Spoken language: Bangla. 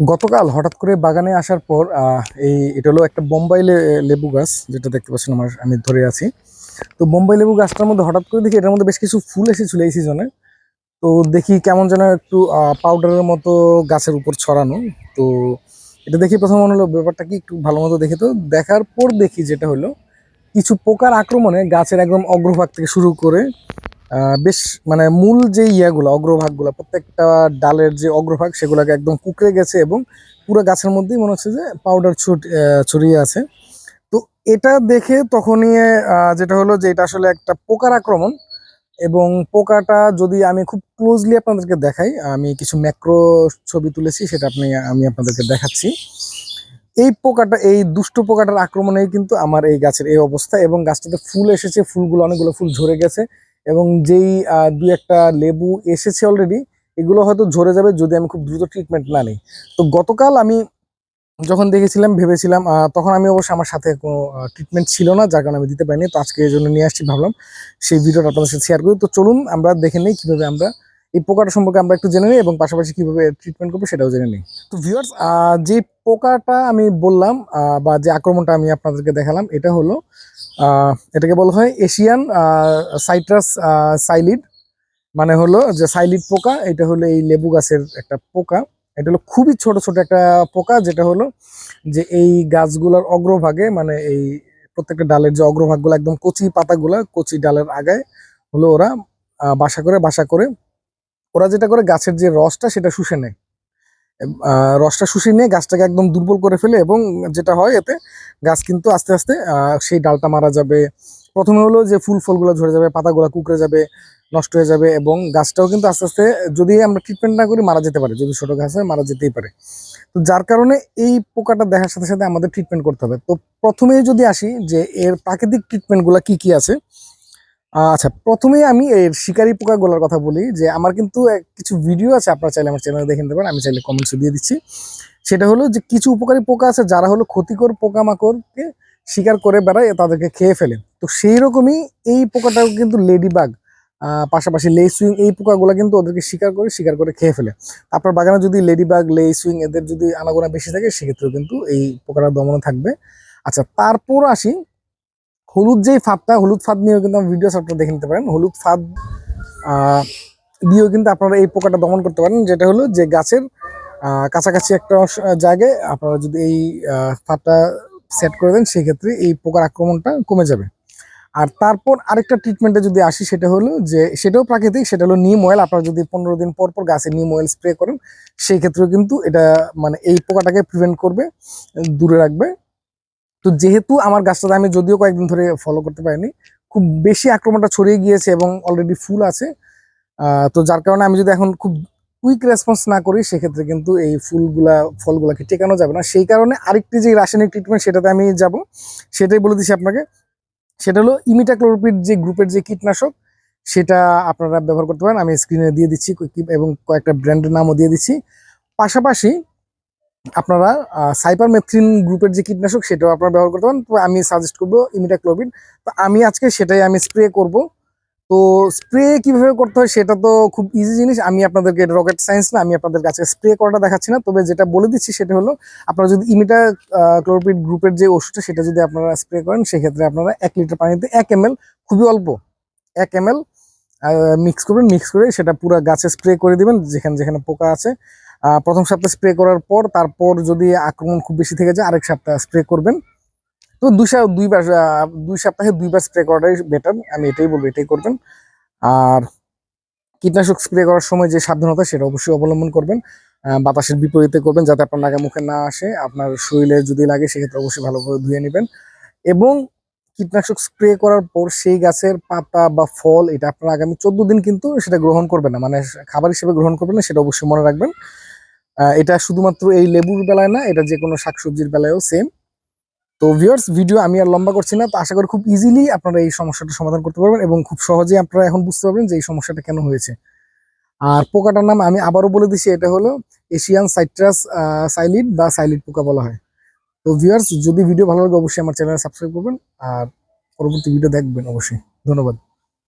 গতকাল হঠাৎ করে বাগানে আসার পর এই এটা হলো একটা বোম্বাই লেবু গাছ, যেটা দেখতে পাচ্ছেন আমার, আমি ধরে আছি। তো বোম্বাই লেবু গাছটার মধ্যে হঠাৎ করে দেখি এটার মধ্যে বেশ কিছু ফুল এসেছিল এই সিজনে। তো দেখি কেমন যেন একটু পাউডারের মতো গাছের উপর ছড়ানো। তো এটা দেখি প্রথম মনে হলো ব্যাপারটা কি একটু ভালো মতো দেখে তো। দেখার পর দেখি যেটা হলো, কিছু পোকার আক্রমণে গাছের একদম অগ্রভাগ থেকে শুরু করে বেশ মানে মূল যে ইয়াগুলো, অগ্রভাগগুলো, প্রত্যেকটা ডালের যে অগ্রভাগ সেগুলোকে একদম কুকড়ে গেছে এবং পুরো গাছের মধ্যেই মনে হচ্ছে যে পাউডার ছড়িয়ে আছে। তো এটা দেখে তখনই যেটা হলো যে এটা আসলে একটা পোকার আক্রমণ এবং পোকাটা যদি আমি খুব ক্লোজলি আপনাদেরকে দেখাই, আমি কিছু ম্যাক্রো ছবি তুলেছি, সেটা আপনি, আমি আপনাদেরকে দেখাচ্ছি। এই পোকাটা, এই দুষ্ট পোকাটার আক্রমণেই কিন্তু আমার এই গাছের এই অবস্থা এবং গাছটাতে ফুল এসেছে, ফুলগুলো, অনেকগুলো ফুল ঝরে গেছে। এবং যেই দুই একটা লেবু এসেছে অলরেডি এগুলো হয়তো ঝরে যাবে যদি আমি খুব দ্রুত ট্রিটমেন্ট না নিই। তো গতকাল আমি যখন দেখেছিলাম, ভেবেছিলাম তখন আমি অবশ্য আমার সাথে কোনো ট্রিটমেন্ট ছিল না, যার কারণে আমি দিতে পারিনি। তো আজকে এই জন্য নিয়ে আসছি, ভাবলাম সেই ভিডিওটা আপনাদের সাথে শেয়ার করি। তো চলুন, আমরা দেখে নিই কীভাবে আমরা এই পোকাটা সম্পর্কে আমরা একটু জেনে নিই এবং পাশাপাশি কীভাবে ট্রিটমেন্ট করব সেটাও জেনে নিই। তো ভিউয়ার্স যে পোকাটা আমি বললাম বা যে আক্রমণটা আমি আপনাদেরকে দেখালাম, এটা হলো এটাকে বলা হয় এশিয়ান সাইট্রাস সাইলিড। মানে হলো যে সাইলিড পোকা, এটা হলো এই লেবু গাছের একটা পোকা। এটা হলো খুবই ছোট ছোট একটা পোকা, যেটা হলো যে এই গাছগুলোর অগ্রভাগে মানে এই প্রত্যেকটা ডালের যে অগ্রভাগগুলো, একদম কচি পাতাগুলা, কচি ডালের আগায় হলো ওরা বাসা করে বাসা করে। ওরা যেটা করে, গাছের যে রসটা, সেটা শুষে নেয়। রসটা শুষে নিয়ে গাছটাকে একদম দুর্বল করে ফেলে এবং যেটা হয় এতে গাছ কিন্তু আস্তে আস্তে সেই ডালটা মারা যাবে। প্রথমে হলো যে ফুল ফলগুলো ঝরে যাবে, পাতাগুলো কুকড়ে যাবে, নষ্ট হয়ে যাবে এবং গাছটাও কিন্তু আস্তে আস্তে যদি আমরা ট্রিটমেন্ট না করি, মারা যেতে পারে। যদি ছোট গাছ হয়, মারা যেতেই পারে। তো যার কারণে এই পোকাটা দেখার সাথে সাথে আমাদের ট্রিটমেন্ট করতে হবে। তো প্রথমেই যদি আসি যে এর প্রাকৃতিক ট্রিটমেন্টগুলো কি কি আছে আচ্ছা প্রথমেই আমি এর শিকারি পোকাগুলোর কথা বলি যে আমার কিন্তু কিছু ভিডিও আছে, আপনারা চাইলে আমার চ্যানেলে দেখে নিতে পারেন, আমি চাইলে কমেন্টসে দিয়ে দিচ্ছি। সেটা হলো যে কিছু উপকারী পোকা আছে যারা হলো ক্ষতিকর পোকামাকড়কে শিকার করে বেড়ায়, তাদেরকে খেয়ে ফেলে। তো সেই রকমই এই পোকাটাও কিন্তু লেডিবাগ পাশাপাশি লে সুইং এই পোকাগুলো কিন্তু ওদেরকে শিকার করে শিকার করে খেয়ে ফেলে। আপনার বাগানে যদি লেডিবাগ লে সুইং এদের যদি আনাগোনা বেশি থাকে, সেক্ষেত্রেও কিন্তু এই পোকাটা দমনে থাকবে। আচ্ছা তারপর আসি হলুদ যেই ফাঁদটা, হলুদ ফাঁদ নিয়েও কিন্তু আমার ভিডিওস আপনারা দেখে নিতে পারেন। হলুদ ফাঁদ দিয়েও কিন্তু আপনারা এই পোকাটা দমন করতে পারেন। যেটা হলো যে গাছের কাছাকাছি একটা জায়গায় আপনারা যদি এই ফাঁদটা সেট করে দেন, সেক্ষেত্রে এই পোকার আক্রমণটা কমে যাবে। আর তারপর আরেকটা ট্রিটমেন্টে যদি আসি, সেটা হলো যে, সেটাও প্রাকৃতিক, সেটা হলো নিম অয়েল আপনারা যদি পনেরো দিন পর পর গাছে নিম অয়েল স্প্রে করেন সেই ক্ষেত্রেও কিন্তু এটা মানে এই পোকাটাকে প্রিভেন্ট করবে, দূরে রাখবে। তো যেহেতু আমার গাছটাতে আমি যদিও কয়েকদিন ধরে ফলো করতে পারিনি, খুব বেশি আক্রমণটা ছড়িয়ে গিয়েছে এবং অলরেডি ফুল আছে। তো যার কারণে আমি যদি এখন খুব কুইক রেসপন্স না করি, সেক্ষেত্রে কিন্তু এই ফুলগুলা, ফলগুলাকে টেকানো যাবে না। সেই কারণে আরেকটি যে রাসায়নিক ট্রিটমেন্ট সেটাতে আমি যাব। সেটাই বলে দিচ্ছি আপনাকে। সেটা হলো ইমিটাক্লোরপিড যে গ্রুপের যে কীটনাশক, সেটা আপনারা ব্যবহার করতে পারেন। আমি স্ক্রিনে দিয়ে দিচ্ছি এবং কয়েকটা ব্র্যান্ডের নামও দিয়ে দিচ্ছি। পাশাপাশি আপনারা সাইপারমেথ্রিন গ্রুপের যে কীটনাশক সেটাও আপনারা ব্যবহার করতে পারেন। তো আমি সাজেস্ট করব ইমিটাক্লোপিড তো আমি আজকে সেটাই আমি স্প্রে করব। তো স্প্রে কীভাবে করতে হয় সেটা তো খুব ইজি জিনিস। আমি আপনাদেরকে রকেট সায়েন্স না, আমি আপনাদের কাছে স্প্রে করাটা দেখাচ্ছি না। তবে যেটা বলে দিচ্ছি সেটা হলো, আপনারা যদি ইমিটা ক্লোরোপিড গ্রুপের যে ওষুধটা সেটা যদি আপনারা স্প্রে করেন, সেক্ষেত্রে আপনারা এক লিটার পানিতে এক এম খুবই অল্প, এক এম মিক্স করবেন। মিক্স করে সেটা পুরো গাছে স্প্রে করে দিবেন, যেখানে যেখানে পোকা আছে। প্রথম সপ্তাহে স্প্রে করার পর, তারপর যদি আক্রমণ খুব বেশি থেকে যায়, আরেক সপ্তাহ স্প্রে করবেন। তো দুই দুইবার দুই সপ্তাহে দুইবার স্প্রে করাটাই বেটার আমি এটাই বলব, এটাই করবেন। আর কীটনাশক স্প্রে করার সময় যে সাবধানতা, সেটা অবশ্যই অবলম্বন করবেন। বাতাসের বিপরীতে করবেন, যাতে আপনার নাকে মুখে না আসে। আপনার শরীরে যদি লাগে, সেক্ষেত্রে অবশ্যই ভালোভাবে ধুয়ে নেবেন। এবং কীটনাশক স্প্রে করার পর সেই গাছের পাতা বা ফল, এটা আপনার আগামী চোদ্দ দিন কিন্তু সেটা গ্রহণ করবেন না। মানে খাবার হিসেবে গ্রহণ করবেন না, সেটা অবশ্যই মনে রাখবেন। এটা শুধুমাত্র এই লেবুর বেলায় না, এটা যে কোনো শাকসবজির বেলায়ও সেম তো ভিউয়ার্স ভিডিও আমি আর লম্বা করছি না, তো আশা করি খুব ইজিলি আপনারা এই সমস্যাটা সমাধান করতে পারবেন এবং খুব সহজেই আপনারা এখন বুঝতে পারবেন যে এই সমস্যাটা কেন হয়েছে। আর পোকাটার নাম আমি আবারও বলে দিচ্ছি এটা হলো এশিয়ান সাইট্রাস সাইলিড বা সাইলিড পোকা বলা হয়। তো ভিউয়ার্স যদি ভিডিও ভালো লাগে, অবশ্যই আমার চ্যানেলে সাবস্ক্রাইব করবেন, আর পরবর্তী ভিডিও দেখবেন, অবশ্যই। ধন্যবাদ।